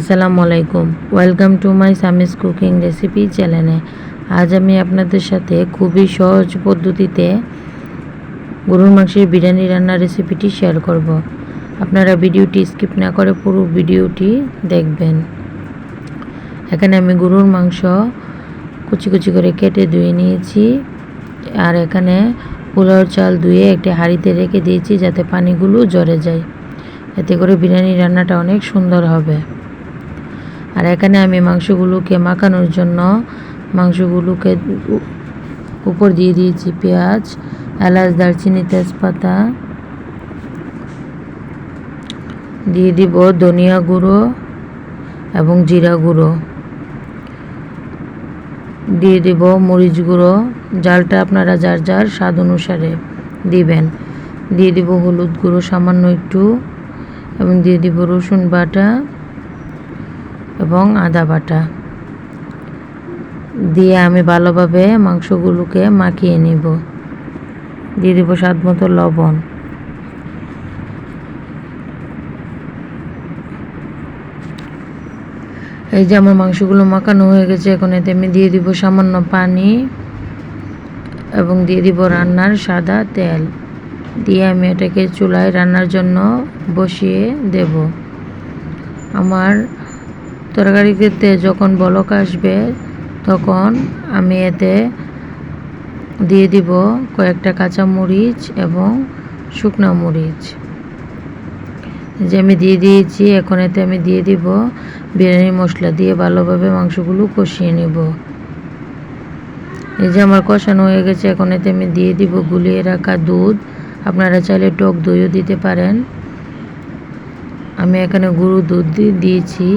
আসসালামু আলাইকুম। Welcome to my Sami's cooking recipe চ্যানেলে আজ আমি আপনাদের সাথে খুবই সহজ পদ্ধতিতে গরুর মাংসের বিরিয়ানি রান্নার রেসিপিটি শেয়ার করব। আপনারা ভিডিওটি স্কিপ না করে পুরো ভিডিওটি দেখবেন। এখানে আমি গরুর মাংস কুচি কুচি করে কেটে ধুয়ে নিয়েছি। আর এখানে পোলাওর চাল ধুয়ে একটি হাঁড়িতে রেখে দিয়েছি যাতে পানিগুলো জড়ে যায়। এতে করে বিরিয়ানি রান্নাটা অনেক সুন্দর হবে। আর এখানে আমি মাংসগুলোকে মাখানোর জন্য মাংসগুলোকে উপর দিয়ে দিয়েছি পেঁয়াজ, এলাচ, দারচিনি, তেজপাতা। দিয়ে দিব ধনিয়া গুঁড়ো এবং জিরা গুঁড়ো। দিয়ে দিব মরিচ গুঁড়ো। জালটা আপনারা যার যার স্বাদ অনুসারে দিবেন। দিয়ে দিব হলুদ গুঁড়ো সামান্য একটু এবং দিয়ে দিব রসুন বাটা। এবং আদা বাটা। দিয়ে আমি ভালোভাবে মাংসগুলোকে মাখিয়ে নিব। দিয়ে দিব স্বাদ মতো লবণ। এই যে আমার মাংসগুলো মাখানো হয়ে গেছে, এখন এতে আমি দিয়ে দিব সামান্য পানি এবং দিয়ে দিব রান্নার সাদা তেল। দিয়ে আমি এটাকে চুলায় রান্নার জন্য বসিয়ে দেব। আমার তরকারিতে যখন বলক আসবে, তখন আমি এতে দিয়ে দিব কয়েকটা কাঁচা মরিচ এবং শুকনা মরিচ। যে আমি দিয়ে দিয়েছি, এখন এতে আমি দিয়ে দিব বিরিয়ানি মশলা দিয়ে ভালোভাবে মাংসগুলো কষিয়ে নেব। এই যে আমার কষানো হয়ে গেছে, এখন এতে আমি দিয়ে দিব গুলিয়ে রাখা দুধ। আপনারা চাইলে টক দইও দিতে পারেন। আমি এখানে গরু দুধ দিয়ে দিয়েছি।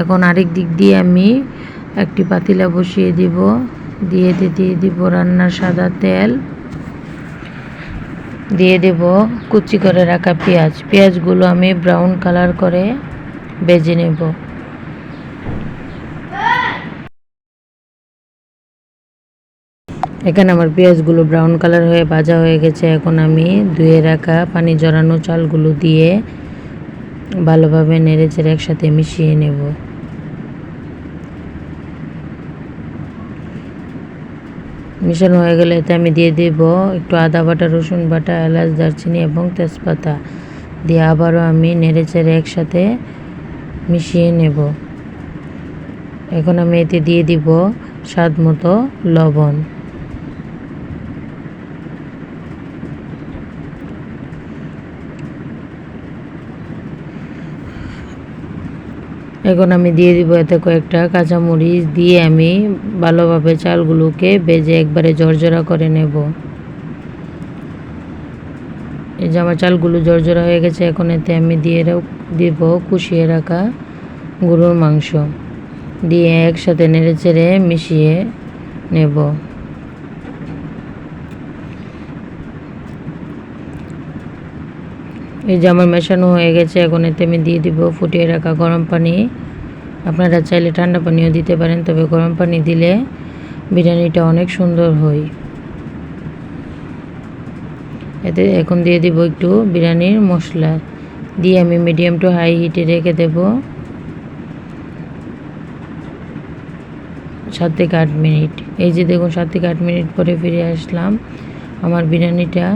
এখন আরেক দিক দিয়ে আমি একটি পাতিলা বসিয়ে দিব, দিয়ে দিয়ে দিব রান্নার সাদা তেল। দিয়ে দেব কুচি করে রাখা পেঁয়াজ। পেঁয়াজগুলো আমি ব্রাউন কালার করে বেজে নেব। এখানে আমার পেঁয়াজগুলো ব্রাউন কালার হয়ে ভাজা হয়ে গেছে। এখন আমি ধুয়ে রাখা পানি জড়ানো চালগুলো দিয়ে ভালোভাবে নেড়ে চেড়ে একসাথে মিশিয়ে নেব। মিশানো হয়ে গেলে এতে আমি দিয়ে দেব একটু আদা বাটা, রসুন বাটা, এলাচ, দারচিনি এবং তেজপাতা। দিয়ে আবারও আমি নেড়ে চেড়ে একসাথে মিশিয়ে নেব। এখন আমি এতে দিয়ে দিব স্বাদ মতো লবণ। এখন আমি দিয়ে দিব এতে কয়েকটা কাঁচামরিচ দিয়ে আমি ভালোভাবে চালগুলোকে বেজে একবারে জর্জরা করে নেব। এই যে আমার চালগুলো জর্জরা হয়ে গেছে, এখন এতে আমি দিয়ে দিব কুষিয়ে রাখা গরুর মাংস। দিয়ে একসাথে নেড়ে চেড়ে মিশিয়ে নেব। এই যে আমার মেশানো হয়ে গেছে, এখন এতে আমি দিয়ে দিব ফুটিয়ে রাখা গরম পানি। আপনারা চাইলে ঠান্ডা পানিও দিতে পারেন, তবে গরম পানি দিলে বিরিয়ানিটা অনেক সুন্দর হয়। এতে এখন দিয়ে দিব একটু বিরিয়ানির মশলা। দিয়ে আমি মিডিয়াম টু হাই হিটে রেখে দেব। সাত থেকে আট মিনিট। এই যে দেখুন, সাত থেকে আট মিনিট পরে ফিরে আসলাম। আমার বিরিয়ানিটা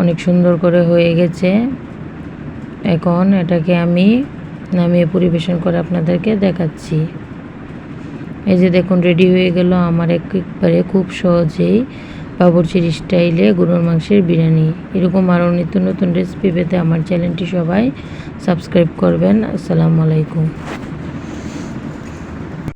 অনেক সুন্দর করে হয়ে গেছে। এখন এটাকে আমি নামিয়ে পরিবেশন করে আপনাদেরকে দেখাচ্ছি। এই যে দেখুন রেডি হয়ে গেল আমার একবারে খুব সহজেই বাবুর্চির স্টাইলে গরুর মাংসের বিরিয়ানি। এরকম আরও নিত্য নতুন রেসিপি পেতে আমার চ্যানেলটি সবাই সাবস্ক্রাইব করবেন। আসসালামু আলাইকুম।